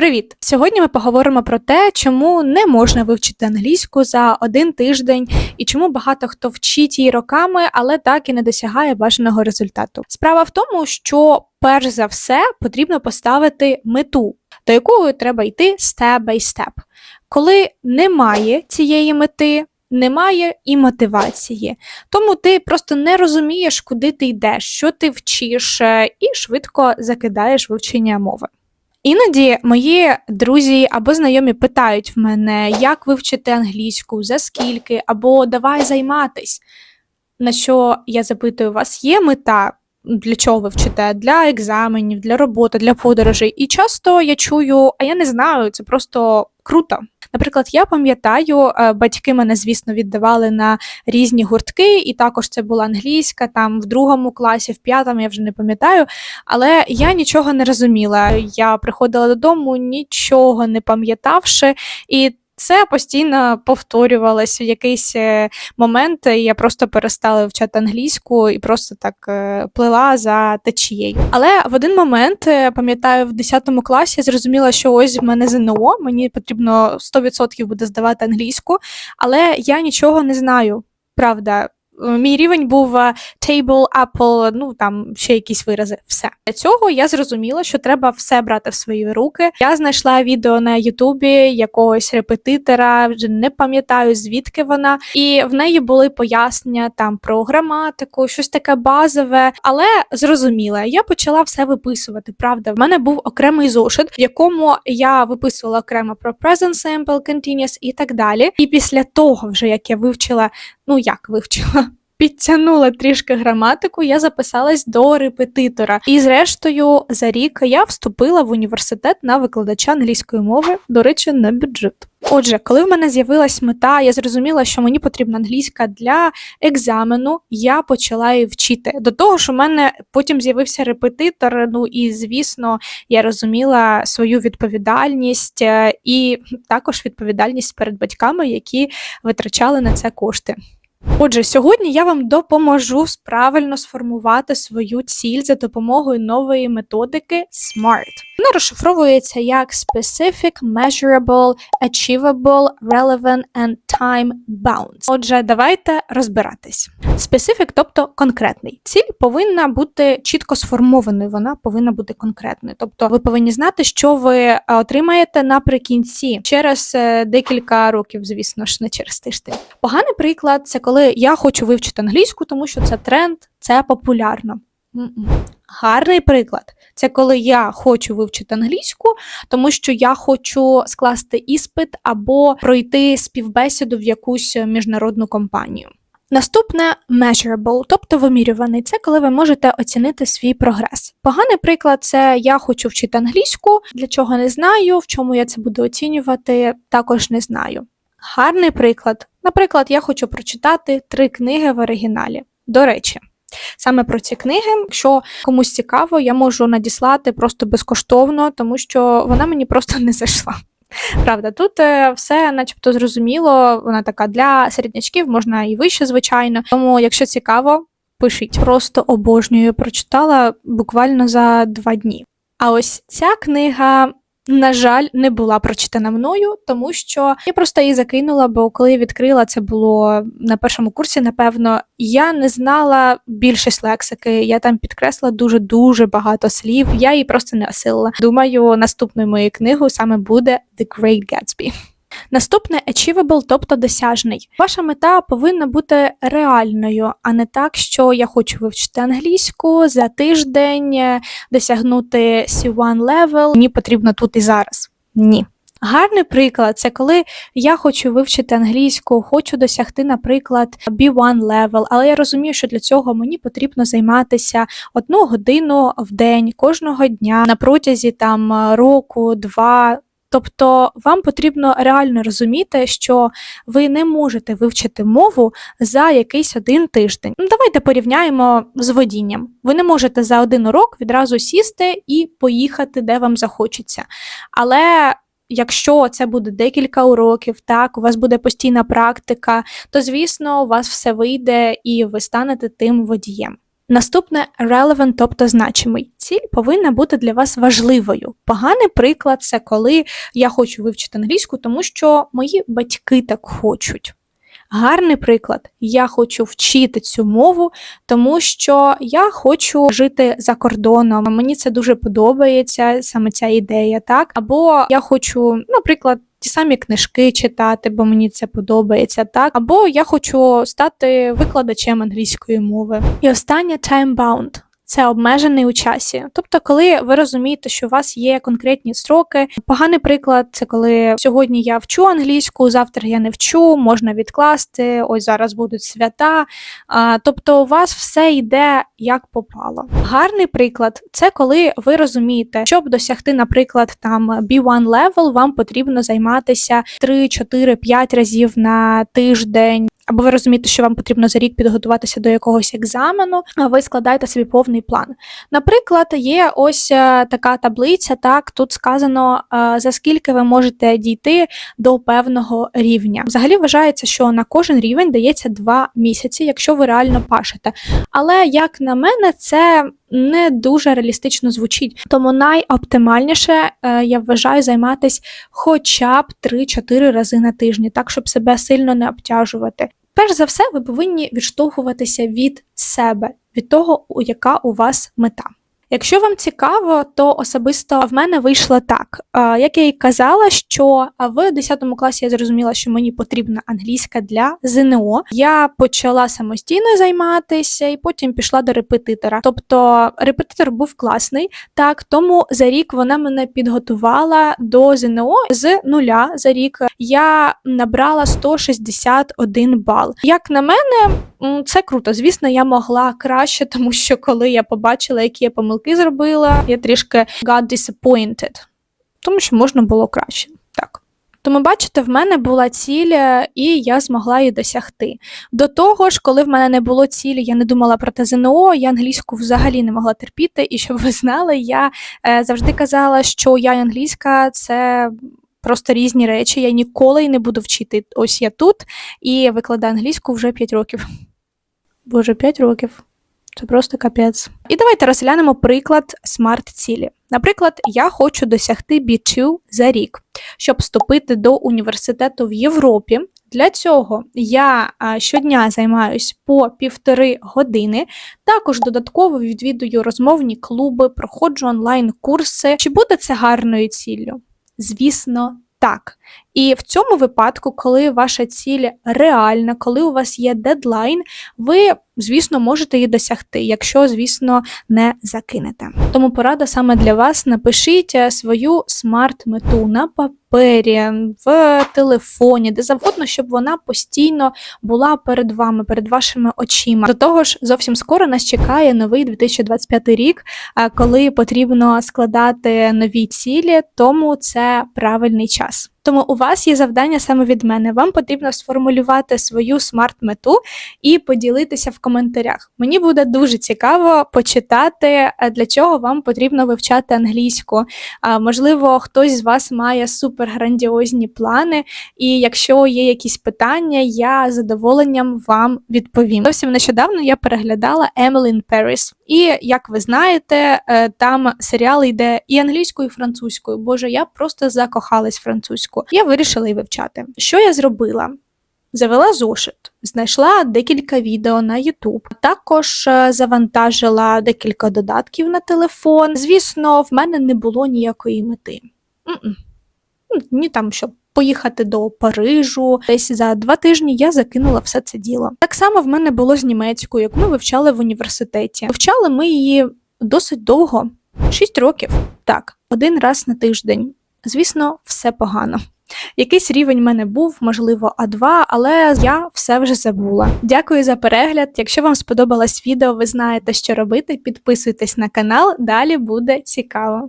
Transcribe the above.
Привіт! Сьогодні ми поговоримо про те, чому не можна вивчити англійську за один тиждень і чому багато хто вчить її роками, але так і не досягає бажаного результату. Справа в тому, що перш за все потрібно поставити мету, до якої треба йти step. Коли немає цієї мети, немає і мотивації. Тому ти просто не розумієш, куди ти йдеш, що ти вчиш, е, і швидко закидаєш вивчення мови. Іноді мої друзі або знайомі питають в мене, як вивчити англійську, за скільки, або давай займатись. На що я запитую, у вас є мета? Для чого ви вчите? Для екзаменів, для роботи, для подорожей. І часто я чую, а я не знаю, це просто круто. Наприклад, я пам'ятаю, е, батьки мене, звісно, віддавали на різні гуртки, і також це була англійська, там в другому класі, в п'ятому, я вже не пам'ятаю. Але я нічого не розуміла. Я приходила додому, нічого не пам'ятавши, і це постійно повторювалось в якийсь е, момент. Я просто перестала вчати англійську і просто так е, плила за течією. Але в один момент, е, пам'ятаю, в 10 класі зрозуміла, що ось в мене ЗНО, мені потрібно 100% буде здавати англійську, але я нічого не знаю. Правда, Мій рівень був е, table, apple, ну там ще якісь вирази. Все для цього я зрозуміла, що треба все брати в свої руки. Я знайшла відео на Ютубі якогось репетитора, вже не пам'ятаю звідки вона, і в неї були пояснення там про граматику, щось таке базове, але зрозуміле. Я почала все виписувати. Правда, в мене був окремий зошит, в якому я виписувала окремо про present simple, continuous і так далі. І після того, вже як я вивчила, ну як вивчила підтягнула трішки граматику, я записалась до репетитора. І, зрештою, за рік я вступила в університет на викладача англійської мови, до речі, на бюджет. Отже, коли в мене з'явилась мета, я зрозуміла, що мені потрібна англійська для екзамену, я почала її вчити. До того ж, у мене потім з'явився репетитор. Ну і звісно, я розуміла свою відповідальність е, і також відповідальність перед батьками, які витрачали на це кошти. Отже, сьогодні я вам допоможу правильно сформувати свою ціль за допомогою нової методики SMART. Вона розшифровується як Specific, Measurable, Achievable, Relevant and Time-Bound. Отже, давайте розбиратись. Specific, тобто конкретний. Ціль повинна бути чітко сформованою, вона повинна бути конкретною. Тобто ви повинні знати, що ви е, отримаєте наприкінці через е, декілька років, звісно ж, не через тиждень. Поганий приклад це коли я хочу вивчити англійську, тому що це тренд, це популярно. Гарний приклад це коли я хочу вивчити англійську, тому що я хочу скласти іспит або пройти співбесіду в якусь міжнародну компанію. Наступне measurable, тобто вимірюваний, це коли ви можете оцінити свій прогрес. Поганий приклад це я хочу вчити англійську, для чого не знаю, в чому я це буду оцінювати, також не знаю. Гарний приклад. Наприклад, я хочу прочитати три книги в оригіналі. До речі, саме про ці книги, якщо комусь цікаво, я можу надіслати просто безкоштовно, тому що вона мені просто не зайшла. Правда, тут е, все начебто зрозуміло, вона така для середнячків, можна і вище, звичайно. Тому, якщо цікаво, пишіть. Просто обожнюю, прочитала буквально за два дні. А ось ця книга на жаль, не була прочитана мною, тому що я просто її закинула, бо коли я відкрила, це було на першому курсі, напевно, я не знала більшість лексики. Я там підкреслила дуже-дуже багато слів. Я її просто не осилила. Думаю, наступною моєю книгою саме буде The Great Gatsby. Наступне achievable, тобто досяжний. Ваша мета повинна бути реальною, а не так, що я хочу вивчити англійську за тиждень, е, досягнути C1 level, мені потрібно тут і зараз. Ні. Гарний приклад це коли я хочу вивчити англійську, хочу досягти, наприклад, B1 level, але я розумію, що для цього мені потрібно займатися одну годину в день кожного дня на протязі там року, два. Тобто вам потрібно реально розуміти, що ви не можете вивчити мову за якийсь один тиждень. Ну, Давайте порівняємо з водінням. Ви не можете за один урок відразу сісти і поїхати, де вам захочеться. Але якщо це буде декілька уроків, так, у вас буде постійна практика, то, звісно, у вас все вийде і ви станете тим водієм. Наступне relevant, тобто значимий. Ціль повинна бути для вас важливою. Поганий приклад це коли я хочу вивчити англійську, тому що мої батьки так хочуть. Гарний приклад. Я хочу вчити цю мову, тому що я хочу жити за кордоном. Мені це дуже подобається, саме ця ідея, так? Або я хочу, наприклад, ті самі книжки читати, бо мені це подобається, так? Або я хочу стати викладачем англійської мови. І останнє time-bound це обмежений у часі. Тобто, коли ви розумієте, що у вас є конкретні строки. Поганий приклад це коли сьогодні я вчу англійську, завтра я не вчу, можна відкласти. Ось зараз будуть свята. Тобто, у вас все йде як попало. Гарний приклад це коли ви розумієте, щоб досягти, наприклад, там B1 level, вам потрібно займатися 3, 4, 5 разів на тиждень або ви розумієте, що вам потрібно за рік підготуватися до якогось екзамену, а ви складаєте собі повний план. Наприклад, є ось е, така таблиця, так тут сказано, е, за скільки ви можете дійти до певного рівня. Взагалі вважається, що на кожен рівень дається два місяці, якщо ви реально пашете. Але як на мене, це не дуже реалістично звучить. Тому найоптимальніше е, я вважаю займатися хоча б 3-4 рази на тижні, так щоб себе сильно не обтяжувати. Перш за все, ви повинні відштовхуватися від себе, від того, яка у вас мета. Якщо вам цікаво, то особисто в мене вийшло так. Як я і казала, що в 10 класі я зрозуміла, що мені потрібна англійська для ЗНО. Я почала самостійно займатися і потім пішла до репетитора. Тобто репетитор був класний, так тому за рік вона мене підготувала до ЗНО з нуля. За рік я набрала 161 бал. Як на мене, це круто. Звісно, я могла краще, тому що коли я побачила, які я помилки зробила, я трішки got disappointed, тому що можна було краще. Так. Тому, бачите, в мене була ціль, е, і я змогла її досягти. До того ж, коли в мене не було цілі, я не думала про те ЗНО, я англійську взагалі не могла терпіти. І щоб ви знали, я е, завжди казала, що я англійська це просто різні речі. Я ніколи не буду вчити. Ось я тут і викладаю англійську вже 5 років. Боже, 5 років. Це просто капець. І давайте розглянемо приклад смарт-цілі. Наприклад, я хочу досягти B2 за рік, щоб вступити до університету в Європі. Для цього я щодня займаюсь по півтори години. Також додатково відвідую розмовні клуби, проходжу онлайн-курси. Чи буде це гарною ціллю? Звісно, так. І в цьому випадку, коли ваша ціль реальна, коли у вас є дедлайн, ви, звісно, можете її досягти, якщо, звісно, не закинете. Тому порада саме для вас: напишіть е, свою смарт-мету на папері, в телефоні, де завгодно, щоб вона постійно була перед вами, перед вашими очима. До того ж, зовсім скоро нас чекає новий 2025 рік, коли потрібно складати нові цілі, тому це правильний час. Тому у вас є завдання саме від мене. Вам потрібно сформулювати свою смарт-мету і поділитися в коментарях. Мені буде дуже цікаво почитати, е, для чого вам потрібно вивчати англійську. Можливо, хтось з вас має суперграндіозні плани, і якщо є якісь питання, я з задоволенням вам відповім. Зовсім нещодавно я переглядала Emily in Paris. І як ви знаєте, е, там серіал йде і англійською, і французькою. Боже, я просто закохалась французьку. Я вирішила її вивчати. Що я зробила? Завела зошит, знайшла декілька відео на YouTube, також е, завантажила декілька додатків на телефон. Звісно, в мене не було ніякої мети. Ні там, щоб поїхати до Парижу. Десь за два тижні я закинула все це діло. Так само в мене було з німецькою, яку ми вивчали в університеті. Вивчали ми її досить довго, 6 років. Так, один раз на тиждень. Звісно, все погано. Якийсь рівень в мене був, можливо, А2, але я все вже забула. Дякую за перегляд. Якщо вам сподобалось відео, ви знаєте, що робити. Підписуйтесь на канал, далі буде цікаво.